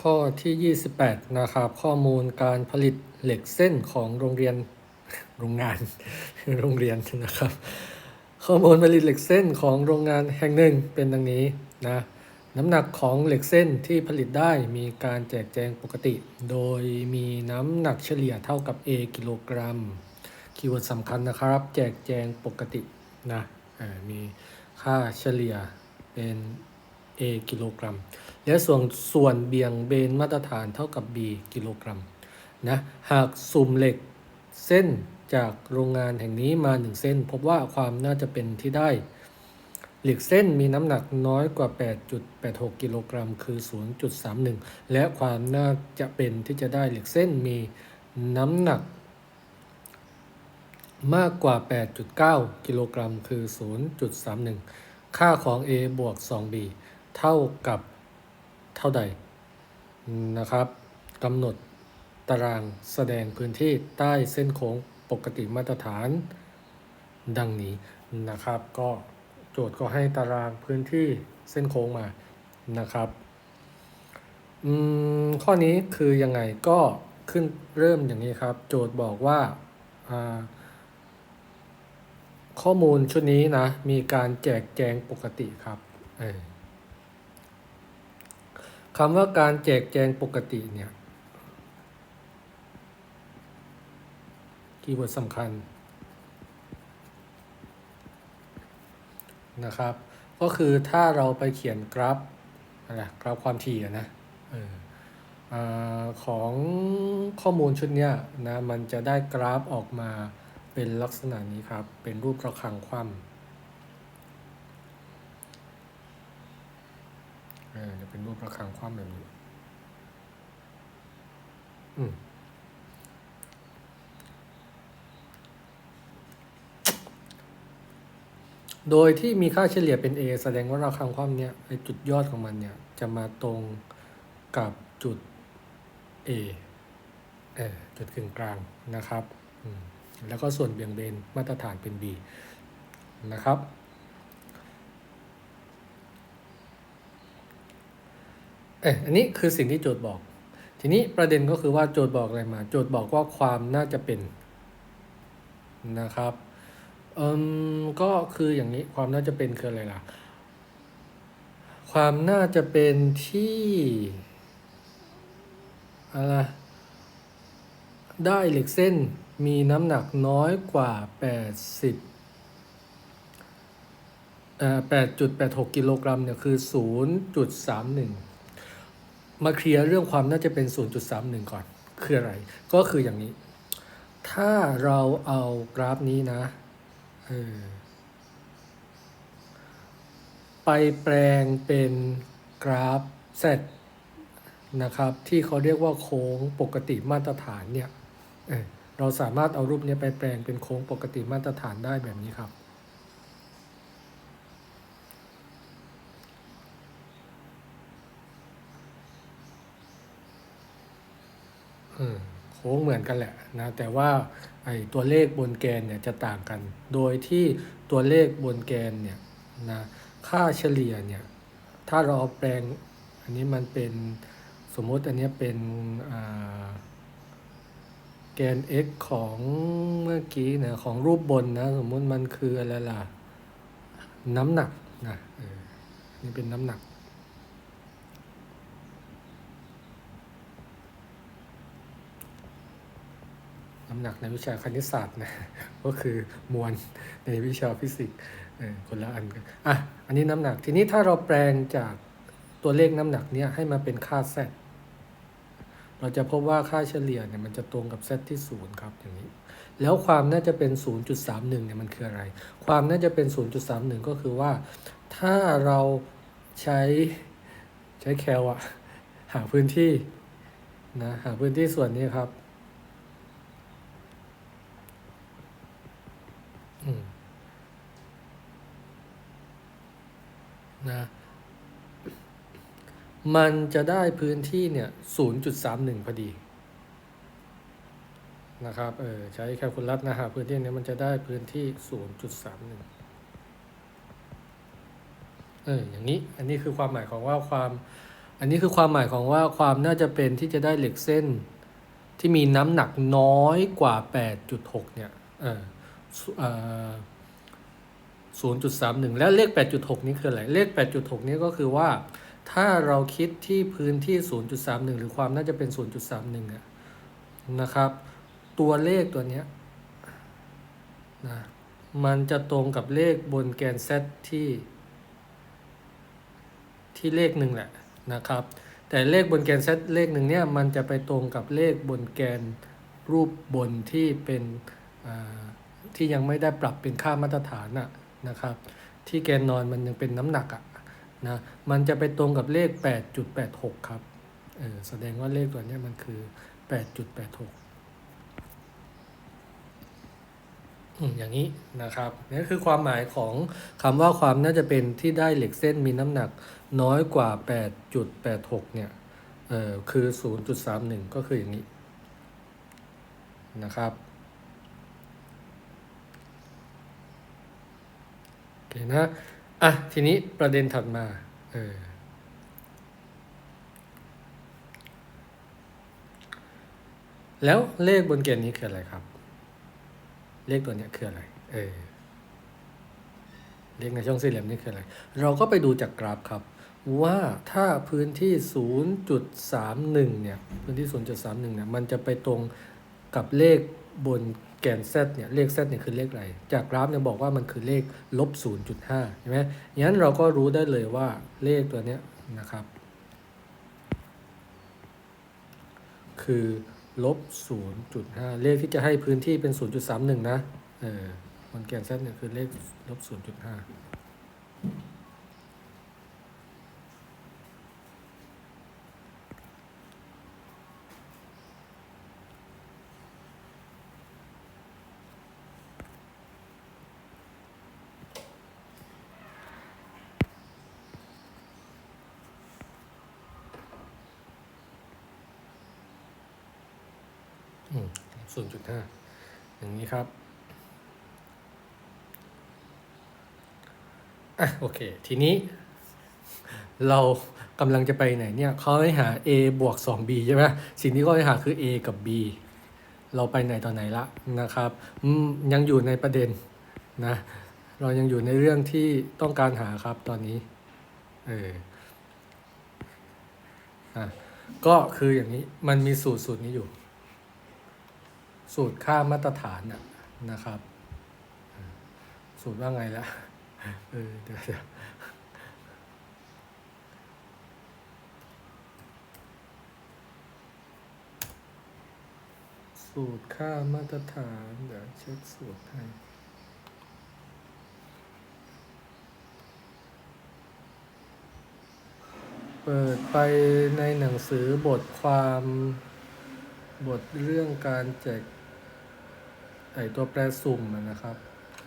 ข้อที่ 28 นะครับ ข้อมูลการผลิตเหล็กเส้นของโรงเรียนโรงงานโรงเรียนนะครับ ข้อมูลผลิตเหล็กเส้นของโรงงานแห่งหนึ่งเป็นดังนี้นะน้ำหนักของเหล็กเส้นที่ผลิตได้มีการแจกแจงปกติ โดยมีน้ำหนักเฉลี่ยเท่ากับ A กิโลกรัม คีย์เวิร์ดสำคัญนะครับ แจกแจงปกตินะมีค่าเฉลี่ยเป็น A กิโลกรัม และส่วนส่วนเบี่ยงเบนมาตรฐานเท่ากับ B กิโลกรัมนะหากสุ่มเหล็กเส้นจากโรงงานแห่งนี้มา 1 เส้น พบว่าความน่าจะเป็นที่ได้ เหล็กเส้นมีน้ำหนักน้อยกว่า 8.86 กิโลกรัม คือ 0.31 และความน่าจะเป็นที่จะได้เหล็กเส้นมีน้ำหนักมากกว่า 8.9 กิโลกรัม คือ 0.31 ค่าของ A บวก 2B เท่ากับเท่าใดนะครับกำหนดตารางแสดงพื้นที่ใต้เส้นโค้งปกติมาตรฐานดังนี้นะครับ ก็โจทย์ก็ให้ตารางพื้นที่เส้นโค้งมานะครับอืมข้อนี้คือยังไงก็ขึ้นเริ่มอย่างนี้ครับ โจทย์บอกว่าอ่าข้อมูลชุดนี้นะ มีการแจกแจงปกติครับเออ คำว่าการแจกแจงปกติเนี่ยคีย์เวิร์ดสำคัญนะครับ ก็คือถ้าเราไปเขียนกราฟอะไรกราฟความถี่นะออของข้อมูลชุดเนี้ยนะมันจะได้กราฟออกมาเป็นลักษณะนี้ครับ เป็นรูประฆังคว่ำ ออจะเป็นรูประฆังคว่ำแบบนี้ อืมโดยที่มีค่าเฉลี่ยเป็น A แสดงว่าระฆังคว่ำเนี่ยไอจุดยอดของมันเนี่ย จะมาตรงกับจุด A เออจุดกึ่งกลางนะครับ แล้วก็ส่วนเบี่ยงเบนมาตรฐานเป็น B นะครับ อออันนี้คือสิ่งที่โจทย์บอก ทีนี้ประเด็นก็คือว่าโจทย์บอกอะไรมา โจทย์บอกว่าความน่าจะเป็นนะครับเอืมก็คืออย่างนี้ความน่าจะเป็นคืออะไรล่ะ ความน่าจะเป็นที่อะไรได้เหล็กเส้นมีน้ำหนักน้อยกว่า 80เอ่อ8.86กิโลกรัมเนี่ยคือ0.31ม มาเคลียร์เรื่องความน่าจะเป็น 0.31 ก่อน คืออะไร ก็คืออย่างนี้ ถ้าเราเอากราฟนี้นะออไปแปลงเป็นกราฟ Z นะครับ ที่เขาเรียกว่าโค้งปกติมาตรฐานเนี่ยเเราสามารถเอารูปนี้ไปแปลงเป็นโค้งปกติมาตรฐานได้แบบนี้ครับ เออ โค้งเหมือนกันแหละนะแต่ว่าไอ้ตัวเลขบนแกนเนี่ยจะต่างกัน โดยที่ตัวเลขบนแกนเนี่ยนะค่าเฉลี่ยเนี่ยถ้าเราเอาแปลงอันนี้มันเป็นสมมติอันนี้เป็นแกน x ของเมื่อกี้นะของรูปบนนะสมมุติมันคืออะไรล่ะ น้ำหนักนะนี่เป็นน้ำหนัก น้ำหนักในวิชาคณิตศาสตร์นะก็คือมวลในวิชาฟิสิกส์คนละอันกันอะอันนี้น้ำหนักทีนี้ถ้าเราแปลงจากตัวเลขน้ำหนักเนี้ยให้มาเป็นค่า z เราจะพบว่าค่าเฉลี่ยเนี่ยมันจะตรงกับ z ที่ 0 ครับอย่างนี้ แล้วความน่าจะเป็น 0.31เนี่ยมันคืออะไร ความน่าจะเป็น 0.31 ก็คือว่า ถ้าเราใช้ใช้แคลอะหาพื้นที่นะหาพื้นที่ส่วนนี้ครับ นะมันจะได้พื้นที่เนี่ย 0.31 พอดี นะครับ เออใช้แคลคูลัสนะฮะพื้นที่เนี้มันจะได้พื้นที่ 0.31 เอออย่างนี้ อันนี้คือความหมายของว่าความ อันนี้คือความหมายของว่าความน่าจะเป็นที่จะได้เหล็กเส้น ที่มีน้ำหนักน้อยกว่า 8.6 เนี่ย เออเออ 0.31 แล้วเลข 8.6 นี้คืออะไร เลข 8.6 นี้ก็คือว่า ถ้าเราคิดที่พื้นที่ 0.31 หรือความน่าจะเป็น 0.31อะนะครับ ตัวเลขตัวนี้นะมันจะตรงกับเลขบนแกน z ที่ ที่เลขหนึ่งแหละนะครับ แต่เลขบนแกน z เลขหนึ่งเนี่ย มันจะไปตรงกับเลขบนแกนรูปบนที่เป็นที่ยังไม่ได้ปรับเป็นค่ามาตรฐานน่ะ นะครับ ที่แกนนอนมันยังเป็นน้ำหนักอะนะมันจะไปตรงกับเลข 8.86 ครับเออแสดงว่าเลขตัวนี้มันคือ 8.86 อืมอย่างนี้นะครับนี่คือความหมายของคำว่าความน่าจะเป็นที่ได้เหล็กเส้นมีน้ำหนักน้อยกว่า 8.86 เนี่ยเออคือ 0.31 ก็คืออย่างนี้นะครับโอเค นะอะทีนี้ประเด็นถัดมาเออแล้วเลขบนเกณฑ์นี้คืออะไรครับ เลขตัวเนี้ยคืออะไร เออ เลขในช่องสี่เหลี่ยมนี่คืออะไร เราก็ไปดูจากกราฟครับ ว่าถ้าพื้นที่ 0.31 เนี่ย พื้นที่ 0.31 เนี่ย มันจะไปตรงกับเลขบน กน z เนี่ยเลข z เนี่ยคือเลขอะไร จากกราฟเนี่ยบอกว่ามันคือเลขลบ 0.5 ใช่ไหมงั้นเราก็รู้ได้เลยว่าเลขตัวเนี้ยนะครับ คือลบ 0.5 เลขที่จะให้พื้นที่เป็น 0.31 นะ เออบนแกน z เนี่ยคือเลขลบ 0.5 0.5 อย่างนี้ครับอะโอเค ทีนี้ เรากำลังจะไปไหนเนี่ยเขาให้หา a บวก 2b ใช่ไหมสิ่งที่เขาให้หาคือ a กับ b เราไปไหนตอนไหนละนะครับยังอยู่ในประเด็นนะเรายังอยู่ในเรื่องที่ต้องการหาครับตอนนี้เอออะก็คืออย่างนี้มันมีสูตรสูตรนี้อยู่ สูตรค่ามาตรฐานน่ะนะครับ สูตรว่าไงละเออเดี๋ยวเดี๋ยวสูตรค่ามาตรฐานเดี๋ยวเช็คสูตรให้เปิดไปในหนังสือบทความบทเรื่องการแจก ไอตัวแปรสุ่มนะครับ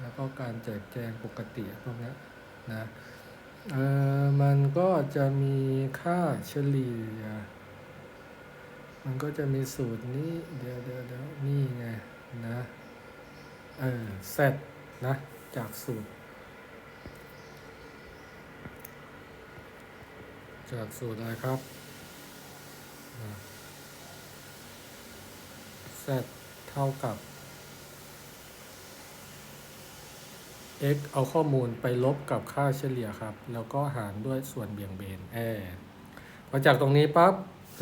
แล้วก็การแจกแจงปกติพวกนี้นะเออมันก็จะมีค่าเฉลี่ย มันก็จะมีสูตรนี้ เดี๋ยวเดี๋ยวเดี๋ยวนี่ไงนะ เออเซตนะ จากสูตร จากสูตรอะไรครับเซตเท่ากับ x เอาข้อมูลไปลบกับค่าเฉลี่ยครับ แล้วก็หารด้วยส่วนเบี่ยงเบนแอพอจากตรงนี้ปั๊บ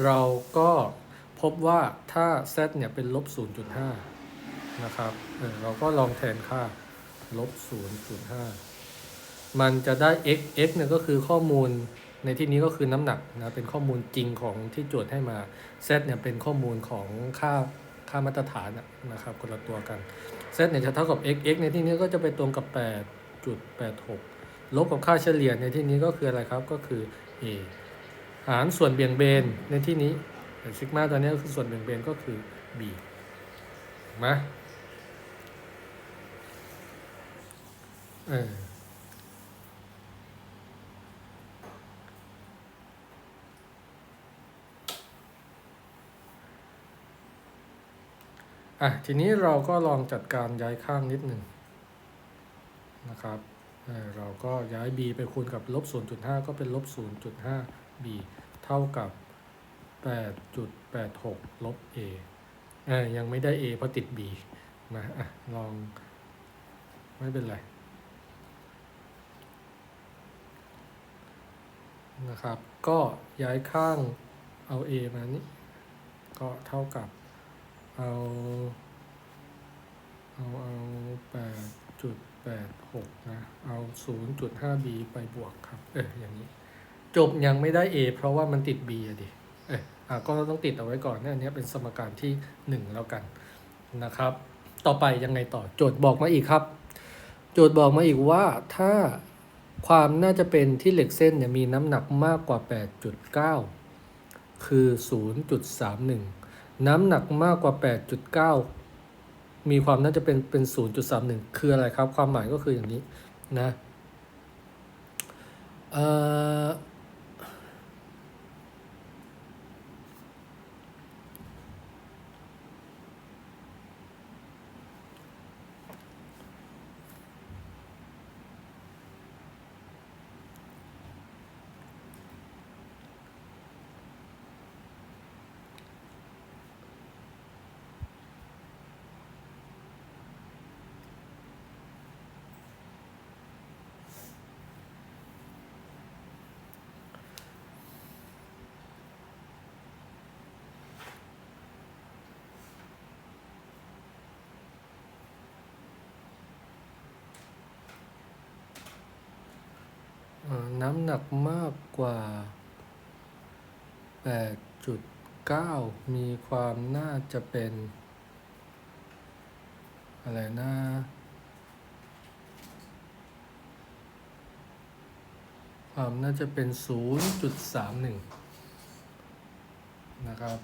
เราก็พบว่าถ้า z เนี่ยเป็นลบ 0.5 นะครับเเราก็ลองแทนค่าลบ 0.5 มันจะได้ x x เนี่ยก็คือข้อมูลในที่นี้ก็คือน้ำหนักนะ เป็นข้อมูลจริงของที่โจทย์ให้มา z เนี่ยเป็นข้อมูลของค่าค่ามาตรฐานนะครับคนละตัวกัน เซตเนี่ยจะเท่ากับ x x ในที่นี้ก็จะไปตรงกับ 8.86 ลบกับค่าเฉลี่ยในที่นี้ก็คืออะไรครับ ก็คือ a หารส่วนเบี่ยงเบนในที่นี้ซิกมาตัวนี้ก็คือส่วนเบี่ยงเบนก็คือ b ถูกไหมเออ อะทีนี้เราก็ลองจัดการย้ายข้างนิดหนึ่งนะครับเเราก็ย้าย b ไปคูณกับลบ 0.5 ก็เป็นลบ 0.5 b เท่ากับ 8.86 ลบ a อ่ายังไม่ได้ a เพราะติด b นะอะลองไม่เป็นไรนะครับ ก็ย้ายข้างเอา a มานี่ก็เท่ากับ เอาเอาเอาแปดจุดแปดหกนะเอาศูนย์จุดห้า b ไปบวกครับ เอออย่างนี้ จบยังไม่ได้ a เพราะว่ามันติด b อะดิเอออะก็ต้องติดเอาไว้ก่อนนะอันนี้เป็นสมการที่หนึ่งแล้วกันนะครับ ต่อไปยังไงต่อโจทย์บอกมาอีกครับ โจทย์บอกมาอีกว่าถ้าความน่าจะเป็นที่เหล็กเส้นเนี่ยมีน้ำหนักมากกว่า 8.9 คือ 0.31 น้ำหนักมากกว่า 8.9 มีความน่าจะเป็นเป็น 0.31 คืออะไรครับ ความหมายก็คืออย่างนี้นะเอ่อ น้ำหนักมากกว่า 8.9 มีความน่าจะเป็น อะไรนะความน่าจะเป็น 0.31 นะครับ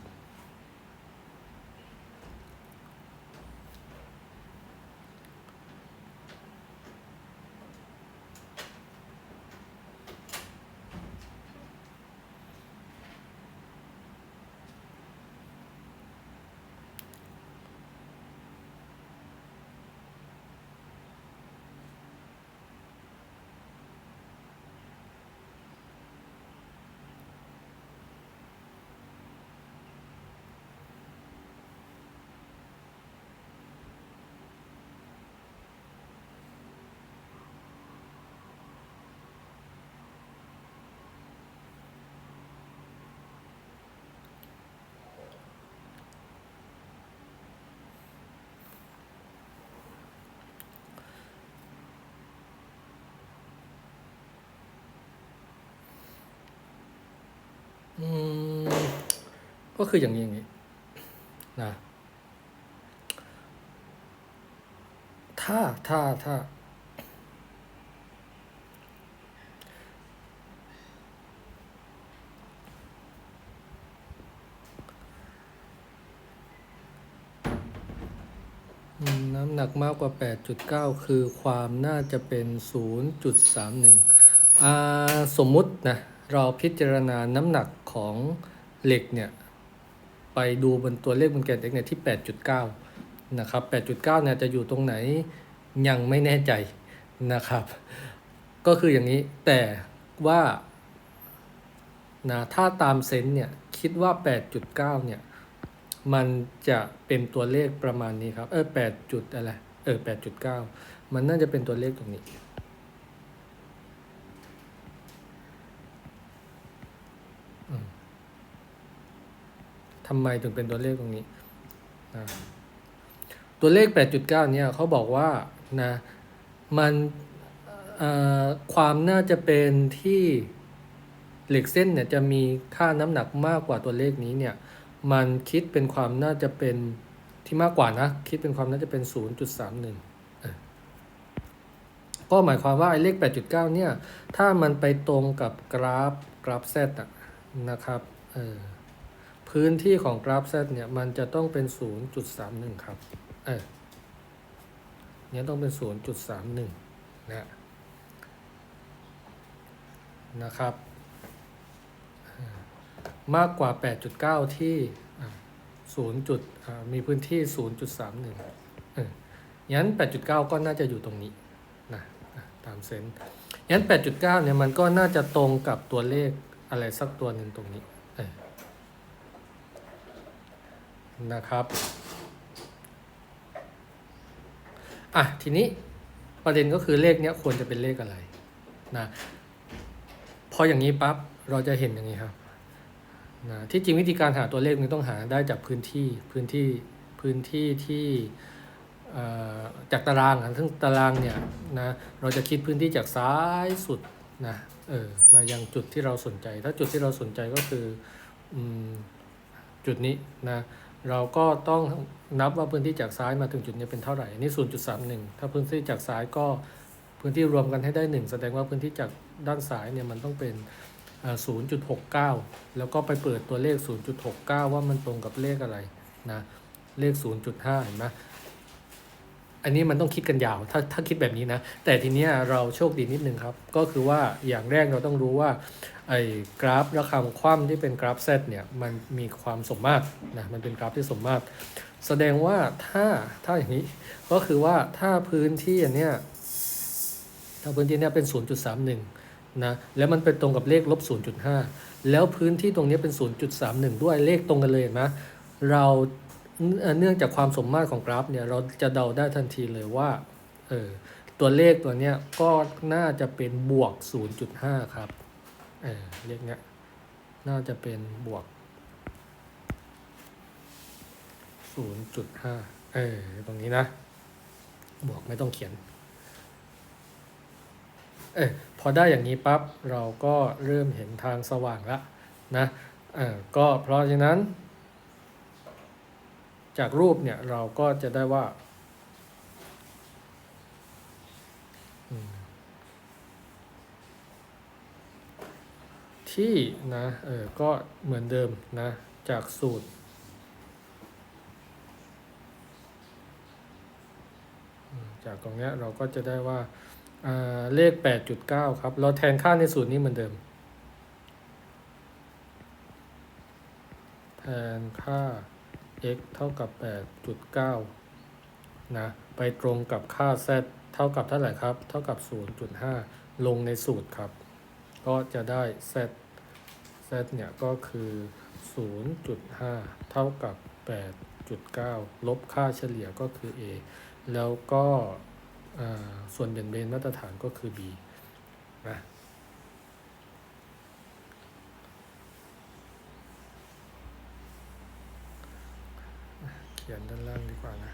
ก็คืออย่างนี้อย่างนี้นะถ้าถ้าถ้า น้ำหนักมากกว่า 8.9 คือความน่าจะเป็น 0.31อ่าสมมุตินะ เราพิจารณาน้ำหนักของเหล็กเนี่ย ไปดูบนตัวเลขบนแกน x เนี่ยที่ 8.9 นะครับ 8.9 เนี่ยจะอยู่ตรงไหนยังไม่แน่ใจนะครับ ก็คืออย่างนี้แต่ว่านะถ้าตามเซนส์เนี่ยคิดว่า 8.9 เนี่ยมันจะเป็นตัวเลขประมาณนี้ครับ เออ8จุดอะไร เออ8.9 มันน่าจะเป็นตัวเลขตรงนี้ อืมทำไมถึงเป็นตัวเลขตรงนี้นะตัวเลข 8.9 เนี่ยเขาบอกว่านะมันความน่าจะเป็นที่เหล็กเส้นเนี่ยจะมีค่าน้ำหนักมากกว่าตัวเลขนี้เนี่ยมันคิดเป็นความน่าจะเป็นที่มากกว่านะคิดเป็นความน่าจะเป็น 0.31 ก็หมายความว่าไอ้เลข 8.9 เนี่ยถ้ามันไปตรงกับกราฟกราฟ Z นะครับเออ พื้นที่ของกราฟ Z เนี่ย มันจะต้องเป็น 0.31 ครับ เออเนี่ยต้องเป็น 0.31 นะ นะครับ มากกว่า 8.9 ที่0จุดมีพื้นที่ 0.31เอองั้น 8.9 ก็น่าจะอยู่ตรงนี้นะตามเซนงั้น 8.9 เนี่ย มันก็น่าจะตรงกับตัวเลขอะไรสักตัวหนึ่งตรงนี้ นะครับอะทีนี้ประเด็นก็คือเลขเนี้ยควรจะเป็นเลขอะไรนะพออย่างนี้ปั๊บเราจะเห็นอย่างนี้ครับนะที่จริงวิธีการหาตัวเลขมันต้องหาได้จากพื้นที่พื้นที่พื้นที่ที่เอ่อจากตารางอะซึ่งตารางเนี่ยนะเราจะคิดพื้นที่จากซ้ายสุดนะเออมายังจุดที่เราสนใจ ถ้าจุดที่เราสนใจก็คืออจุดนี้นะ เราก็ต้องนับว่าพื้นที่จากซ้ายมาถึงจุดนี้เป็นเท่าไหร่นี่0.31 ถ้าพื้นที่จากซ้ายก็พื้นที่รวมกันให้ได้ 1 แสดงว่าพื้นที่จากด้านซ้ายเนี่ยมันต้องเป็น 0.69 แล้วก็ไปเปิดตัวเลข 0.69 ว่ามันตรงกับเลขอะไรนะ เลข 0.5 เห็นไหม อันนี้มันต้องคิดกันยาว ถ้าถ้าคิดแบบนี้นะ แต่ทีเนี้ยเราโชคดีนิดนึงครับ ก็คือว่าอย่างแรกเราต้องรู้ว่าไอ้กราฟระคำคว่ำที่เป็นกราฟเซตเนี่ยมันมีความสมมาตรนะมันเป็นกราฟที่สมมาตร แสดงว่าถ้าถ้าอย่างนี้ก็คือว่าถ้าพื้นที่อันเนี้ยถ้าพื้นที่เนี้ยเป็น 0.31นะแล้วมันเป็นตรงกับเลขลบ 0.5 แล้วพื้นที่ตรงเนี้ยเป็น 0.31 ด้วยเลขตรงกันเลยนไหมเรา เนื่องจากความสมมาตรของกราฟเนี่ยเราจะเดาได้ทันทีเลยว่าเออตัวเลขตัวเนี้ยก็น่าจะเป็นบวก 0.5 ครับเออเลขเนี้ยน่าจะเป็นบวก 0.5 เออตรงนี้นะ บวกไม่ต้องเขียน เออพอได้อย่างนี้ปั๊บ เราก็เริ่มเห็นทางสว่างล้วนะเออก็เพราะฉะนั้น จากรูปเนี่ยเราก็จะได้ว่าที่นะเออก็เหมือนเดิมนะจากสูตร จากตรงนี้เราก็จะได้ว่าอ่าเลข 8.9 ครับ เราแทนค่าในสูตรนี้เหมือนเดิม แทนค่า x เท่ากับ 8.9 นะ ไปตรงกับค่า z เท่ากับเท่าไหร่ครับ เท่ากับ 0.5 ลงในสูตรครับ ก็จะได้ z z เนี่ยก็คือ 0.5 เท่ากับ 8.9 ลบค่าเฉลี่ยก็คือ a แล้วก็ส่วนเบี่ยงเบนมาตรฐานก็คือ b นะ เขียนด้านล่างดีกว่านะ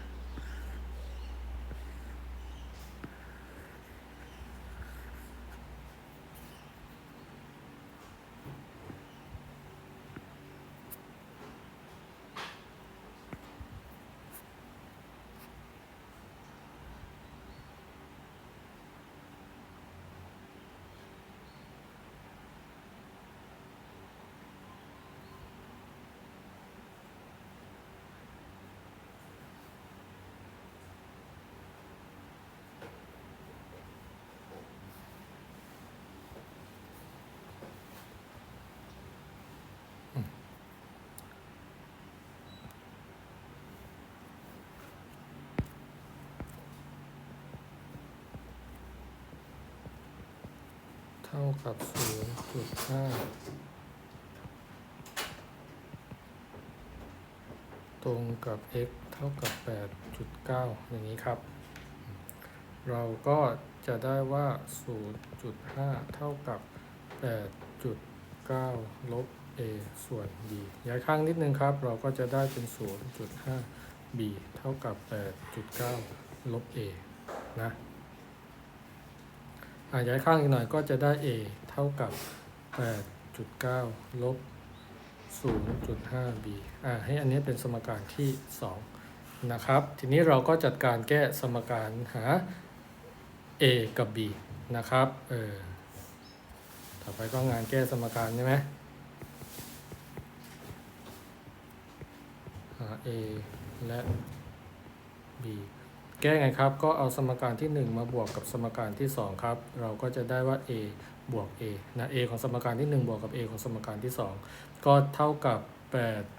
เท่ากับ0.5ตรงกับ x เท่ากับ 8.9 อย่างนี้ครับ เราก็จะได้ว่า 0.5 เท่ากับ 8.9 ลบ a ส่วน b ย้ายข้างนิดนึงครับ เราก็จะได้เป็น 0.5 b เท่ากับ 8.9 ลบ a นะ อ่าย้ายข้างอีกหน่อยก็จะได้ a เท่ากับ 8.9 ลบ 0.5b อ่าให้อันนี้เป็นสมการที่ 2 นะครับ ทีนี้เราก็จัดการแก้สมการหา a กับ b นะครับ เออ ต่อไปก็งานแก้สมการใช่ไหมหา a และ b แก้ไงครับ ก็เอาสมการที่ 1 มาบวกกับสมการที่ 2 ครับ เราก็จะได้ว่า a บวก a นะ a ของสมการที่ 1 บวกกับ a ของสมการที่ 2 ก็เท่ากับ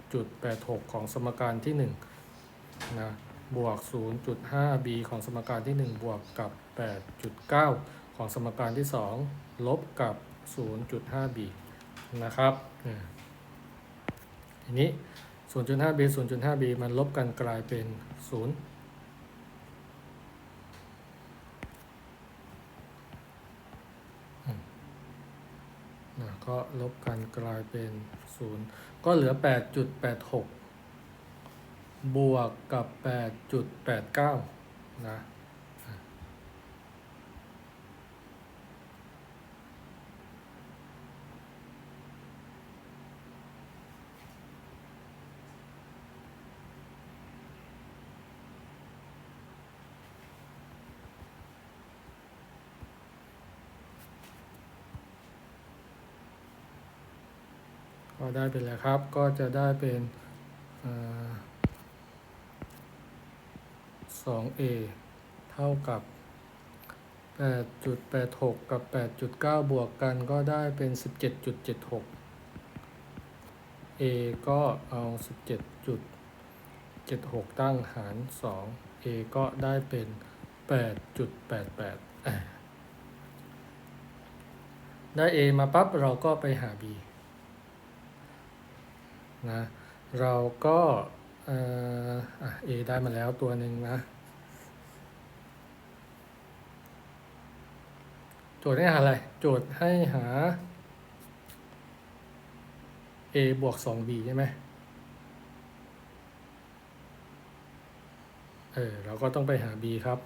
8.86 ของสมการที่1นะบวก 0.5b ของสมการที่ 1 บวกกับ 8.9 ของสมการที่ 2 ลบกับ 0.5b นะครับอืมทีนี้ 0.5b 0.5b มันลบกันกลายเป็น 0 ก็ลบกันกลายเป็น 0 ก็เหลือ 8.86 บวกกับ 8.89 นะ ก็ ได้เป็นแล้วครับ ก็จะได้เป็นสองเท่ากับ 8.86 กับ 8.9 บวกกันก็ได้เป็น 17.76 a ก็เอา 17.76 ตั้งหาร 2 a ก็ได้เป็น 8.88 ได้ a มาปั๊บเราก็ไปหา b นะ เราก็เออได้มาแล้วตัวหนึ่งนะ โจทย์ให้หาอะไร โจทย์ให้หา A บวก 2B ใช่ไหมเออเราก็ต้องไปหา B ครับ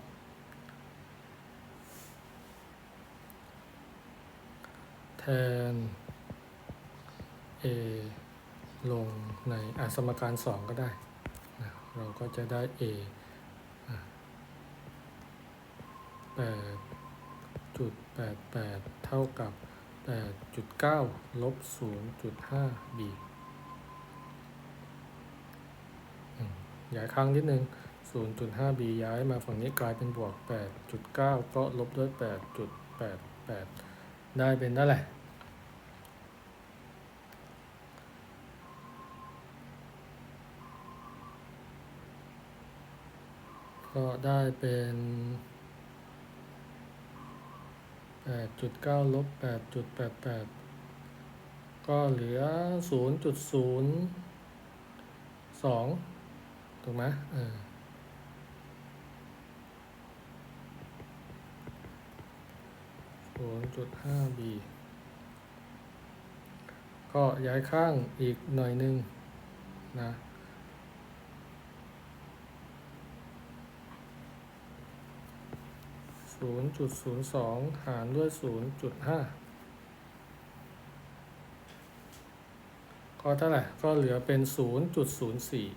แทน A ลงในอสมการ 2 ก็ได้นะเราก็จะได้ a 8จุด88 เท่ากับ 8.9 ลบ 0.5 b ย้ายข้างนิดนึง 0.5b ย้ายมาฝั่งนี้กลายเป็นบวก 8.9 ก็ลบด้วย 8.88 ได้เป็นได้แหละ ก็ได้เป็น8.9ลบ8.88ก็เหลือ0.02ถูกไหมเออ 0.5b ก็ย้ายข้างอีกหน่อยหนึงนะ ศูนย์จุดศูนย์สองหารด้วยศูนย์จุดห้าก็เท่าไหร่ ก็เหลือเป็นศูนย์จุดศูนย์สี่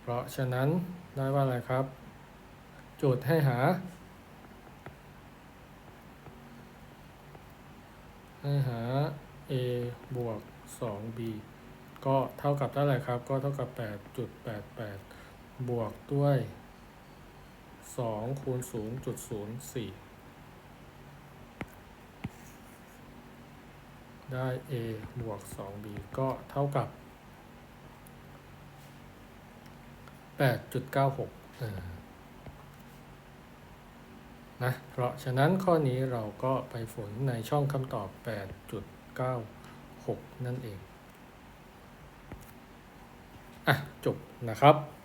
เพราะฉะนั้นได้ว่าอะไรครับ โจทย์ให้หา ให้หา a บวก 2b ก็เท่ากับเท่าไหร่ครับ ก็เท่ากับ 8.88 บวกด้วย2คูณ0.04ได้ a บวก 2b ก็เท่ากับ 8.96เออนะ เพราะฉะนั้นข้อนี้เราก็ไปฝนในช่องคำตอบ 8.96 นั่นเอง อะ จบนะครับ